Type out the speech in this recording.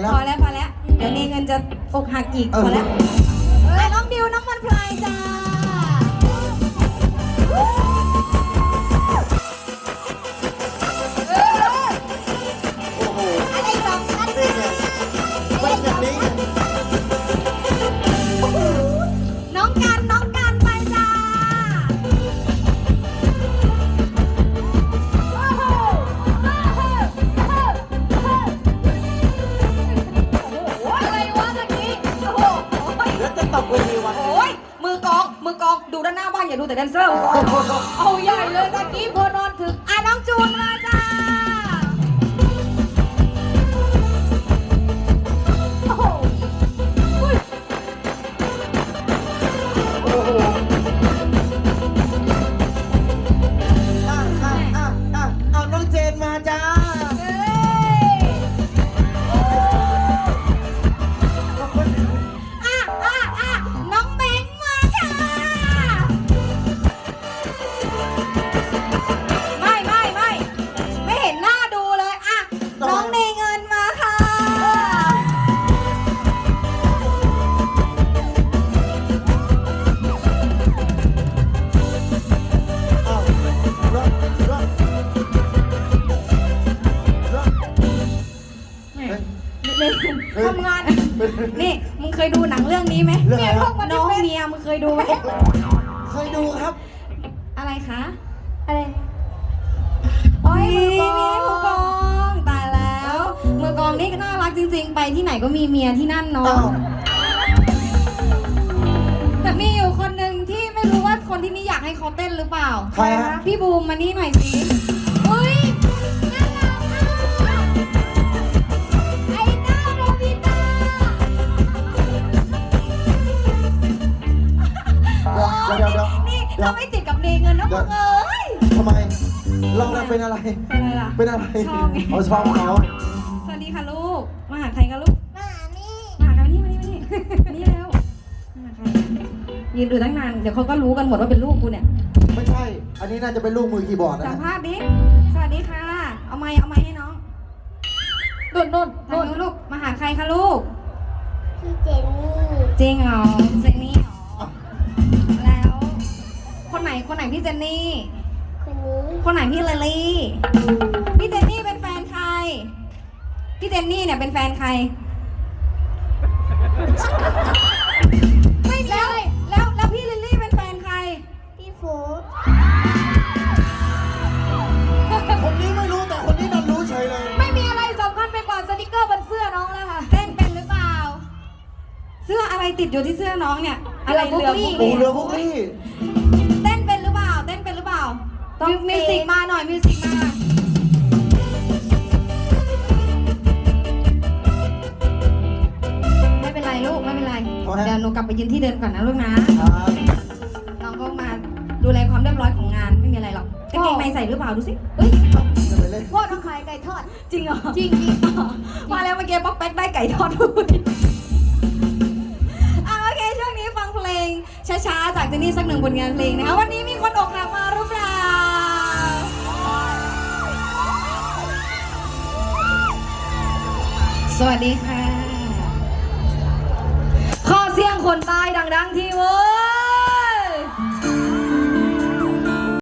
แล้ว พอแล้วพอแล้ว เดี๋ยวเนเงินจะอกหักอีกเออพอแล้วไอ้น้องดิวน้องมันพลายจ้า แล้วจะตกเวทีวันโอ้ยมือกอง มือกอง ดูด้านหน้าบ้านอย่าดูแต่แดนเซอร์เอาใหญ่เลยตะกี้พอนอนถึงอะน้องจูนมา เงินทำงาน นี่มึงเคยดูหนังเรื่องนี้ไหมเรื่องอะไรครับ น้องเมียมึงเคยดูไหมเคยดูครับ อะไรคะอะไรโอ้ยมือกองมือกองตายแล้วมือกองนี่ก็น่ารักจริง ๆ ไปที่ไหนก็มีเมียที่นั่นเนาะอ้าวแต่มีอยู่คนหนึ่งที่ไม่รู้ว่าคนที่นี่อยากให้เขาเต้นหรือเปล่าใครฮะ พี่บูมมานี่หน่อยสิเฮ้ย เดี๋ยวเราไม่ติดกับเนเงินนะมึงเอ้ยทำไม เราน่ะเป็นอะไร เป็นอะไรล่ะ เป็นอะไรชอบไงเขาชอบเขา สวัสดีค่ะลูก มาหาใครกันลูกมาหานี่มาหากันมานี่มานี่มานี่ มานี่แล้วมาหาใครยืนดูตั้งนาน เดี๋ยวเขาก็รู้กันหมดว่าเป็นลูกกูเนี่ย ไม่ใช่ อันนี้น่าจะเป็นลูกมือคีย์บอร์ดนะสัมภาษณ์ดิ สวัสดีค่ะ เอาไม้เอาไม้ให้น้องนุ่นนุ่นนุ่นลูก มาหาใครคะลูก พี่เจนนี่ จริงเหรอเจนนี่เหรอ คนไหนคนไหนพี่เจนนี่ คนนี้คนไหนพี่เลลี่ พี่เจนนี่เป็นแฟนใคร พี่เจนนี่เนี่ยเป็นแฟนใคร ไม่แล้วแล้วแล้วพี่ลิลลี่เป็นแฟนใคร พี่ฟูดคนนี้ไม่รู้แต่คนนี้ดันรู้เฉยเลย ไม่มีอะไรสำคัญไปกว่าสติกเกอร์บนเสื้อน้องแล้วค่ะ เต้นเป็นหรือเปล่า เสื้ออะไรติดอยู่ที่เสื้อน้องเนี่ย อะไรเรือบุกโอ้เรือพวกนี้ ต้องมิวสิกมาหน่อยมิวสิกมา ไม่เป็นไรลูกไม่เป็นไรขอให้เดี๋ยวหนูกลับไปยืนที่เดิมก่อนนะลูกนะ ครับน้องก็มาดูแลความเรียบร้อยของงานไม่มีอะไรหรอกกางเกงในใส่หรือเปล่าดูสิเฮ้ยจะไปเล่นพ่อต้องขายไก่ทอด จริงเหรอ จริงจริงมาแล้วเมื่อกี้ป๊อกแป๊กได้ไก่ทอดด้วยอะโอเคช่วงนี้ฟังเพลงช้าๆ จากเจนนี่สักหนึ่งผลงานเพลงนะคะวันนี้มีคนอก สวัสดีค่ะ ข้อเสียงคนใต้ดัง ๆ ที่